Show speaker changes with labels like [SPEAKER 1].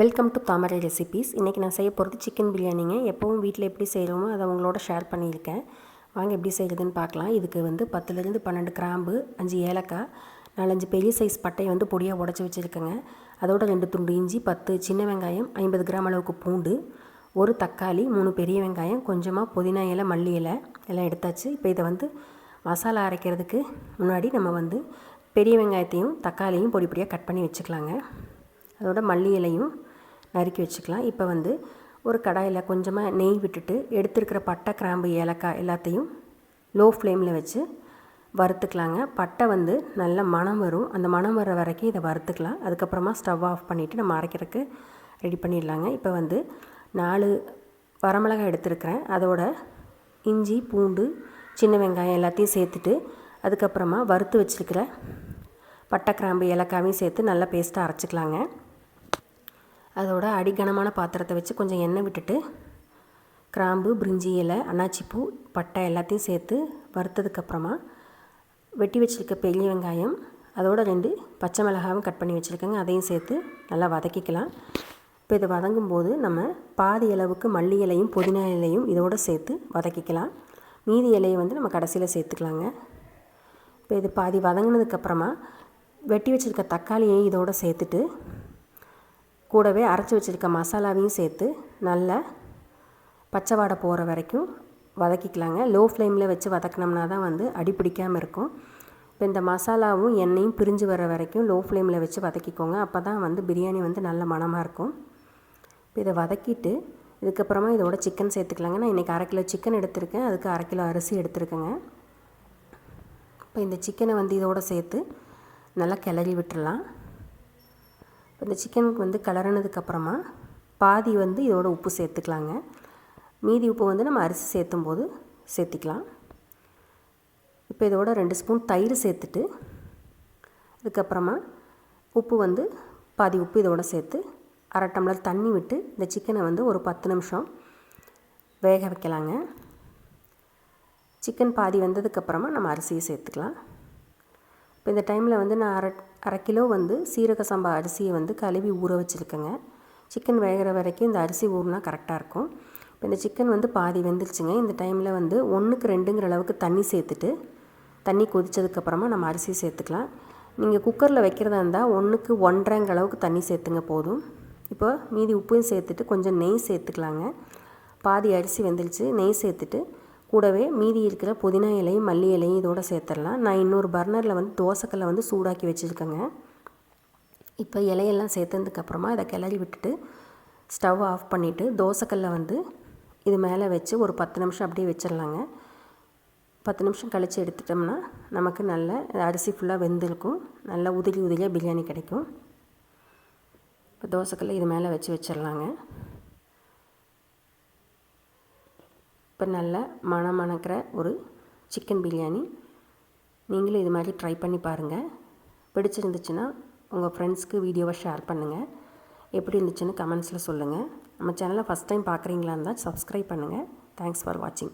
[SPEAKER 1] Welcome to Thamarai recipes இன்றைக்கி நான் செய்ய போகிறது சிக்கன் பிரியாணிங்க. எப்போவும் வீட்டில் எப்படி செய்கிறோமோ அதை உங்களோட ஷேர் பண்ணியிருக்கேன். வாங்க எப்படி செய்கிறதுன்னு பார்க்கலாம். இதுக்கு வந்து பத்துலேருந்து பன்னெண்டு கிராம்பு அஞ்சு ஏலக்காய் நாலஞ்சு பெரிய சைஸ் பட்டையை வந்து பொடியாக உடச்சி வச்சுருக்கேங்க. அதோட ரெண்டு துண்டு இஞ்சி பத்து சின்ன வெங்காயம் ஐம்பது கிராம் அளவுக்கு பூண்டு ஒரு தக்காளி மூணு பெரிய வெங்காயம் கொஞ்சமாக புதினா இலை மல்லி இலை எல்லாம் எடுத்தாச்சு. இப்போ இதை வந்து மசாலா அரைக்கிறதுக்கு முன்னாடி நம்ம வந்து பெரிய வெங்காயத்தையும் தக்காளியும் பொடி பொடியாக கட் பண்ணி வச்சுக்கலாங்க. அதோட மல்லி இலையும் நறுக்கி வச்சுக்கலாம். இப்போ வந்து ஒரு கடாயில் கொஞ்சமாக நெய் விட்டுட்டு எடுத்துருக்கிற பட்டை கிராம்பு ஏலக்காய் எல்லாத்தையும் லோ ஃப்ளேமில் வச்சு வறுத்துக்கலாங்க. பட்டை வந்து நல்ல மணம் வரும். அந்த மணம் வர வரைக்கும் இதை வறுத்துக்கலாம். அதுக்கப்புறமா ஸ்டவ் ஆஃப் பண்ணிவிட்டு நம்ம அரைக்கிறதுக்கு ரெடி பண்ணிடலாங்க. இப்போ வந்து நாலு வரமிளகாய் எடுத்துருக்கிறேன். அதோட இஞ்சி பூண்டு சின்ன வெங்காயம் எல்லாத்தையும் சேர்த்துட்டு அதுக்கப்புறமா வறுத்து வச்சுருக்கிற பட்டை கிராம்பு ஏலக்காவையும் சேர்த்து நல்லா பேஸ்ட்டாக அரைச்சிக்கலாங்க. அதோட அடிகனமான பாத்திரத்தை வச்சு கொஞ்சம் எண்ணெய் விட்டுட்டு கிராம்பு பிரிஞ்சி இலை அன்னாச்சிப்பூ பட்டை எல்லாத்தையும் சேர்த்து வறுத்ததுக்கப்புறமா வெட்டி வச்சுருக்க பெரிய வெங்காயம் அதோட ரெண்டு பச்சை மிளகாவும் கட் பண்ணி வச்சுருக்கேங்க. அதையும் சேர்த்து நல்லா வதக்கிக்கலாம். இப்போ இதை வதங்கும்போது நம்ம பாதி அளவுக்கு மல்லி இலையும் புதினா இலையும் இதோடு சேர்த்து வதக்கிக்கலாம். மீதி இலையை வந்து நம்ம கடைசியில் சேர்த்துக்கலாங்க. இப்போ இது பாதி வதங்கினதுக்கப்புறமா வெட்டி வச்சுருக்க தக்காளியையும் இதோடு சேர்த்துட்டு கூடவே அரைச்சி வச்சுருக்க மசாலாவையும் சேர்த்து நல்லா பச்சை வாடை போகிற வரைக்கும் வதக்கிக்கலாங்க. லோ ஃப்ளேமில் வச்சு வதக்கினோம்னா தான் வந்து அடி பிடிக்காமல் இருக்கும். இப்போ இந்த மசாலாவும் எண்ணெயும் பிரிஞ்சு வர வரைக்கும் லோ ஃப்ளேமில் வச்சு வதக்கிக்கோங்க. அப்போ தான் வந்து பிரியாணி வந்து நல்ல மணமாக இருக்கும். இப்போ இதை வதக்கிட்டு இதுக்கப்புறமா இதோட சிக்கன் சேர்த்துக்கலாங்க. நான் இன்றைக்கி அரை கிலோ சிக்கன் எடுத்திருக்கேன். அதுக்கு அரை கிலோ அரிசி எடுத்துருக்கேங்க. இப்போ இந்த சிக்கனை வந்து இதோடு சேர்த்து நல்லா கிளறி விட்டுடலாம் இப்போ இந்த சிக்கனுக்கு வந்து கிளறினதுக்கப்புறமா பாதி வந்து இதோட உப்பு சேர்த்துக்கலாங்க. மீதி உப்பு வந்து நம்ம அரிசி சேர்த்தும் போது சேர்த்திக்கலாம். இப்போ இதோட ரெண்டு ஸ்பூன் தயிர் சேர்த்துட்டு அதுக்கப்புறமா உப்பு வந்து பாதி உப்பு இதோட சேர்த்து அரை டம்ளர் தண்ணி விட்டு இந்த சிக்கனை வந்து ஒரு பத்து நிமிஷம் வேக வைக்கலாங்க. சிக்கன் பாதி வந்ததுக்கப்புறமா நம்ம அரிசியை சேர்த்துக்கலாம். இப்போ இந்த டைமில் வந்து நான் அரை அரை கிலோ வந்து சீரக சம்பா அரிசியை வந்து கழுவி ஊற வச்சுருக்கேங்க. சிக்கன் வேகிற வரைக்கும் இந்த அரிசி ஊறினா கரெக்டாக இருக்கும். இப்போ இந்த சிக்கன் வந்து பாதி வெந்துருச்சுங்க. இந்த டைமில் வந்து ஒன்றுக்கு ரெண்டுங்கிற அளவுக்கு தண்ணி சேர்த்துட்டு தண்ணி கொதித்ததுக்கப்புறமா நம்ம அரிசி சேர்த்துக்கலாம். நீங்கள் குக்கரில் வைக்கிறதா இருந்தால் ஒன்றுக்கு ஒன்றரைங்கிற அளவுக்கு தண்ணி சேர்த்துங்க போதும். இப்போ மீதி உப்பையும் சேர்த்துட்டு கொஞ்சம் நெய் சேர்த்துக்கலாங்க. பாதி அரிசி வெந்துருச்சு நெய் சேர்த்துட்டு கூடவே மீதி இருக்கிற புதினா இலையும் மல்லி இலையும் இதோடு சேர்த்துடலாம். நான் இன்னொரு பர்னரில் வந்து தோசைக்கல்லை வந்து சூடாக்கி வச்சுருக்கேங்க. இப்போ இலையெல்லாம் சேர்த்ததுக்கப்புறமா இதை கிளறி விட்டுட்டு ஸ்டவ் ஆஃப் பண்ணிவிட்டு தோசைக்கல்லை வந்து இது மேலே வச்சு ஒரு பத்து நிமிஷம் அப்படியே வச்சிடலாங்க. பத்து நிமிஷம் கழித்து எடுத்துட்டோம்னா நமக்கு நல்ல அரிசி ஃபுல்லாக வெந்திருக்கும். நல்லா உதிரி உதிரியாக பிரியாணி கிடைக்கும். இப்போ தோசைக்கல்லை இது மேலே வச்சு வச்சிடலாங்க. இப்போ நல்ல மணமணக்கிற மணக்கிற ஒரு சிக்கன் பிரியாணி. நீங்களும் இது மாதிரி ட்ரை பண்ணி பாருங்கள் பிடிச்சிருந்துச்சுன்னா உங்கள் ஃப்ரெண்ட்ஸ்க்கு வீடியோவை ஷேர் பண்ணுங்கள் எப்படி இருந்துச்சுன்னு கமெண்ட்ஸில் சொல்லுங்கள் நம்ம சேனலை ஃபஸ்ட் டைம் பார்க்குறீங்களா இருந்தால் சப்ஸ்கிரைப் பண்ணுங்கள் தேங்க்ஸ் ஃபார் வாட்சிங்